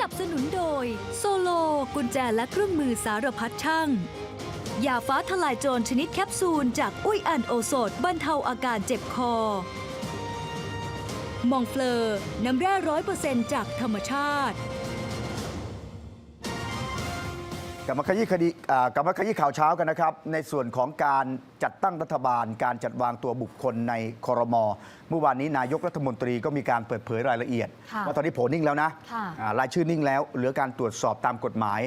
นับสนุนโดย โซโล กุญแจและเครื่องมือสารพัดช่างยาฟ้าทลายโจรชนิดแคปซูล จากอุ้ยอันโอสดบรรเทาอาการเจ็บคอ มองเฟลอร์น้ำแร่ร้อยเปอร์เซ็นต์จากธรรมชาติ กลับมาขยี้คดีอ่ากลับมาขยี้ข่าวเช้ากันนะครับ ในส่วนของการจัดตั้งรัฐบาล การจัดวางตัวบุคคลในครมเมื่อวานนี้นายกรัฐมนตรีก็มีการเปิดเผยรายละเอียด ค่ะว่าตอนนี้โผล่นิ่งแล้วนะค่ะ อ่ารายชื่อนิ่งแล้ว เหลือการตรวจสอบตามกฎหมาย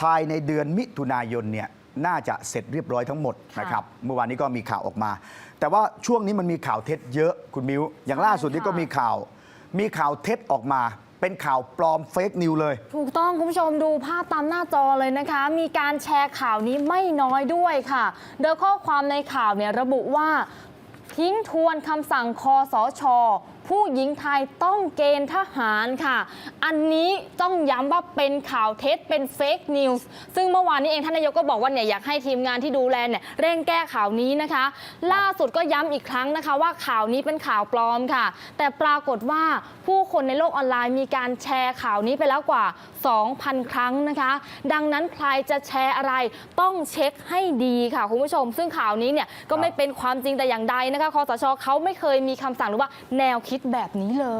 ภายในเดือนมิถุนายนเนี่ยน่าจะเสร็จเรียบร้อยทั้งหมดนะครับเมื่อวานนี้ก็มีข่าวออกมา แต่ว่าช่วงนี้มันมีข่าวเท็จเยอะคุณมิวอย่างล่าสุดนี้ก็มีข่าว มีข่าวเท็จออกมา เป็นข่าวปลอมเฟกนิวเลย ถูกต้องคุณผู้ชมดูภาพตามหน้าจอเลยนะคะ มีการแชร์ข่าวนี้ไม่น้อยด้วยค่ะ โดยข้อความในข่าวเนี่ยระบุว่าทิ้งทวนคำสั่งคอสช ผู้หญิงไทยต้องเกณฑ์ทหารค่ะ อันนี้ต้องย้ำว่าเป็นข่าวเท็จเป็นเฟกนิวส์ซึ่งเมื่อวานนี้เองท่านนายกก็บอกว่าเนี่ยอยากให้ทีมงานที่ดูแลเนี่ยเร่งแก้ข่าวนี้นะคะ ล่าสุดก็ย้ำอีกครั้งนะคะ ว่าข่าวนี้เป็นข่าวปลอมค่ะ แต่ปรากฏว่าผู้คนในโลกออนไลน์มีการแชร์ข่าวนี้ไปแล้วกว่า 2,000 ครั้งนะคะ ดังนั้นใครจะแชร์อะไรต้องเช็คให้ดีค่ะคุณผู้ชม ซึ่งข่าวนี้เนี่ยก็ไม่เป็นความจริงแต่อย่างใดนะคะคอสชเขาไม่เคยมีคำสั่งหรือว่าแนวคิดคิดแบบนี้เลย